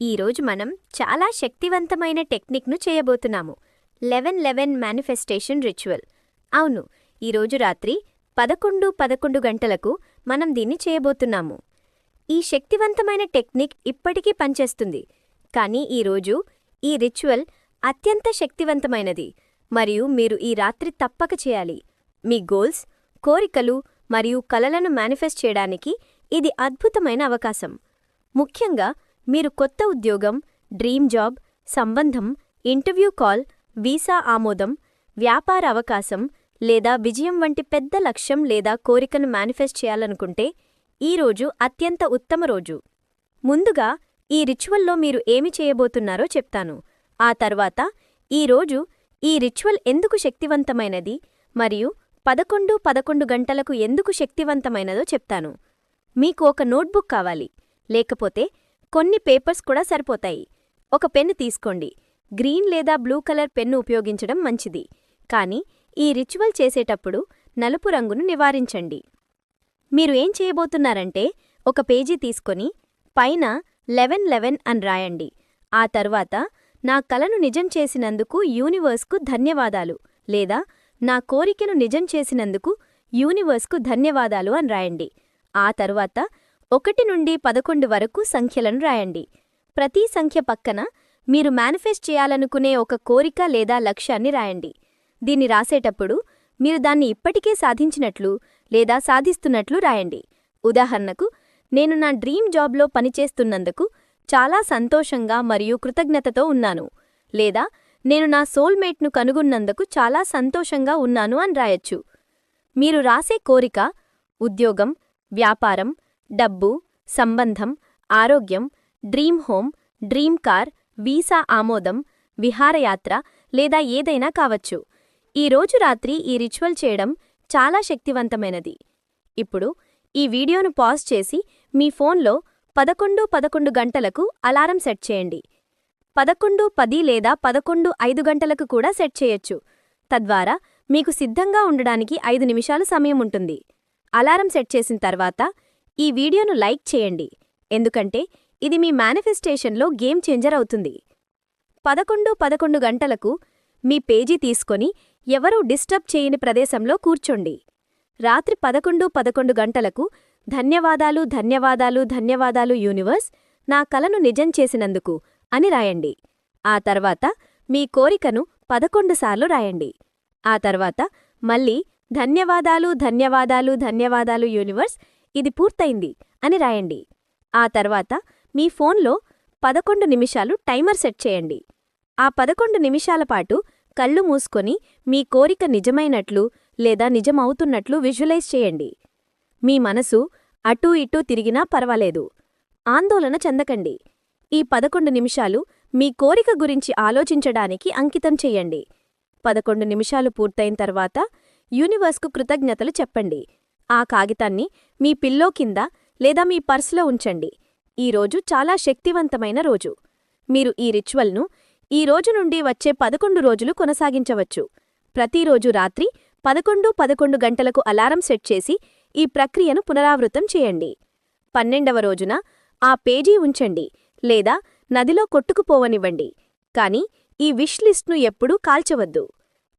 ఈరోజు మనం చాలా శక్తివంతమైన టెక్నిక్ను చేయబోతున్నాము. Eleven eleven manifestation ritual. అవును ఈరోజు రాత్రి పదకొండు పదకొండు గంటలకు మనం దీన్ని చేయబోతున్నాము. ఈ శక్తివంతమైన టెక్నిక్ ఇప్పటికీ పనిచేస్తుంది. కానీ ఈరోజు ఈ రిచువల్ అత్యంత శక్తివంతమైనది. మరియు మీరు ఈ రాత్రి తప్పక చేయాలి. మీ గోల్స్ కోరికలు మరియు కలలను మేనిఫెస్ట్ చేయడానికి ఇది అద్భుతమైన అవకాశం. ముఖ్యంగా మీరు కొత్త ఉద్యోగం డ్రీమ్ జాబ్ సంబంధం ఇంటర్వ్యూ కాల్ వీసా ఆమోదం వ్యాపార అవకాశం లేదా విజయం వంటి పెద్ద లక్ష్యం లేదా కోరికను మేనిఫెస్ట్ చేయాలనుకుంటే ఈ రోజు అత్యంత ఉత్తమ రోజు. ముందుగా ఈ రిచువల్లో మీరు ఏమి చేయబోతున్నారో చెప్తాను. ఆ తర్వాత ఈ రోజు ఈ రిచువల్ ఎందుకు శక్తివంతమైనది మరియు పదకొండు పదకొండు గంటలకు ఎందుకు శక్తివంతమైనదో చెప్తాను. మీకు ఒక నోట్బుక్ కావాలి. లేకపోతే కొన్ని పేపర్స్ కూడా సరిపోతాయి. ఒక పెన్ను తీసుకోండి. గ్రీన్ లేదా బ్లూ కలర్ పెన్ను ఉపయోగించడం మంచిది. కానీ ఈ రిచువల్ చేసేటప్పుడు నలుపు రంగును నివారించండి. మీరు ఏం చేయబోతున్నారంటే ఒక పేజీ తీసుకొని పైన లెవెన్ లెవెన్ అని రాయండి. ఆ తర్వాత నా కలను నిజం చేసినందుకు యూనివర్స్కు ధన్యవాదాలు లేదా నా కోరికను నిజం చేసినందుకు యూనివర్స్కు ధన్యవాదాలు అని రాయండి. ఆ తరువాత ఒకటి నుండి పదకొండు వరకు సంఖ్యలను రాయండి. ప్రతి సంఖ్య పక్కన మీరు మేనిఫెస్ట్ చేయాలనుకునే ఒక కోరిక లేదా లక్ష్యాన్ని రాయండి. దీన్ని రాసేటప్పుడు మీరు దాన్ని ఇప్పటికే సాధించినట్లు లేదా సాధిస్తున్నట్లు రాయండి. ఉదాహరణకు నేను నా డ్రీమ్ జాబ్లో పనిచేస్తున్నందుకు చాలా సంతోషంగా మరియు కృతజ్ఞతతో ఉన్నాను. లేదా నేను నా సోల్మేట్ను కనుగొన్నందుకు చాలా సంతోషంగా ఉన్నాను అని రాయొచ్చు. మీరు రాసే కోరిక ఉద్యోగం వ్యాపారం డబ్బు సంబంధం ఆరోగ్యం dream home dream car visa ఆమోదం విహారయాత్ర లేదా ఏదైనా కావచ్చు. ఈ రోజు రాత్రి ఈ రిచువల్ చేయడం చాలా శక్తివంతమైనది. ఇప్పుడు ఈ వీడియోను పాజ్ చేసి మీ ఫోన్లో పదకొండు పదకొండు గంటలకు అలారం సెట్ చేయండి. పదకొండు పది లేదా పదకొండు ఐదు గంటలకు కూడా సెట్ చేయొచ్చు. తద్వారా మీకు సిద్ధంగా ఉండడానికి ఐదు నిమిషాలు సమయం ఉంటుంది. అలారం సెట్ చేసిన తర్వాత ఈ వీడియోను లైక్ చేయండి. ఎందుకంటే ఇది మీ మేనిఫెస్టేషన్లో గేమ్ చేంజర్ అవుతుంది. పదకొండు పదకొండు గంటలకు మీ పేజీ తీసుకొని ఎవరూ డిస్టర్బ్ చేయని ప్రదేశంలో కూర్చోండి. రాత్రి పదకొండు పదకొండు గంటలకు ధన్యవాదాలు ధన్యవాదాలు ధన్యవాదాలు యూనివర్స్ నా కలను నిజం చేసినందుకు అని రాయండి. ఆ తర్వాత మీ కోరికను పదకొండు సార్లు రాయండి. ఆ తర్వాత మళ్ళీ ధన్యవాదాలు ధన్యవాదాలు ధన్యవాదాలు యూనివర్స్ ఇది పూర్తయింది అని రాయండి. ఆ తర్వాత మీ ఫోన్లో పదకొండు నిమిషాలు టైమర్ సెట్ చేయండి. ఆ పదకొండు నిమిషాల పాటు కళ్ళు మూసుకొని మీ కోరిక నిజమైనట్లు లేదా నిజమవుతున్నట్లు విజువలైజ్ చేయండి. మీ మనసు అటూ ఇటూ తిరిగినా పర్వాలేదు. ఆందోళన చెందకండి. ఈ పదకొండు నిమిషాలు మీ కోరిక గురించి ఆలోచించడానికి అంకితం చెయ్యండి పదకొండు నిమిషాలు పూర్తయిన తర్వాత యూనివర్స్కు కృతజ్ఞతలు చెప్పండి. ఆ కాగితాన్ని మీ పిల్లో కింద లేదా మీ పర్సులో ఉంచండి. ఈరోజు చాలా శక్తివంతమైన రోజు. మీరు ఈ రిచువల్ను ఈ రోజు నుండి వచ్చే పదకొండు రోజులు కొనసాగించవచ్చు. ప్రతిరోజు రాత్రి పదకొండు పదకొండు గంటలకు అలారం సెట్ చేసి ఈ ప్రక్రియను పునరావృతం చేయండి. పన్నెండవ రోజున ఆ పేజీ ఉంచండి లేదా నదిలో కొట్టుకుపోవనివ్వండి. కాని ఈ విష్ లిస్ట్ను ఎప్పుడూ కాల్చవద్దు.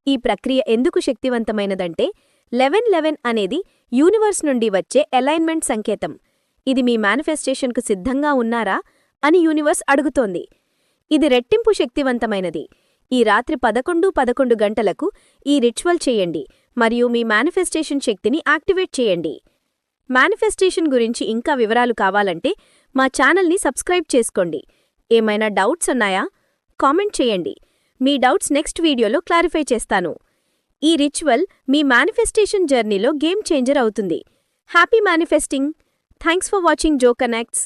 ఈ ప్రక్రియ ఎందుకు శక్తివంతమైనదంటే లెవెన్ లెవెన్ అనేది యూనివర్స్ నుండి వచ్చే అలైన్మెంట్ సంకేతం. ఇది మీ మేనిఫెస్టేషన్కు సిద్ధంగా ఉన్నారా? అని యూనివర్స్ అడుగుతోంది. ఇది రెట్టింపు శక్తివంతమైనది. ఈ రాత్రి పదకొండు పదకొండు గంటలకు ఈ రిచువల్ చేయండి మరియు మీ మేనిఫెస్టేషన్ శక్తిని యాక్టివేట్ చేయండి. మేనిఫెస్టేషన్ గురించి ఇంకా వివరాలు కావాలంటే మా ఛానల్ని సబ్స్క్రైబ్ చేసుకోండి. ఏమైనా డౌట్స్ ఉన్నాయా? కామెంట్ చేయండి. మీ డౌట్స్ నెక్స్ట్ వీడియోలో క్లారిఫై చేస్తాను. ఈ రిచువల్ మీ మేనిఫెస్టేషన్ జర్నీలో గేమ్ చేంజర్ అవుతుంది. Happy manifesting. Thanks for watching Joe connects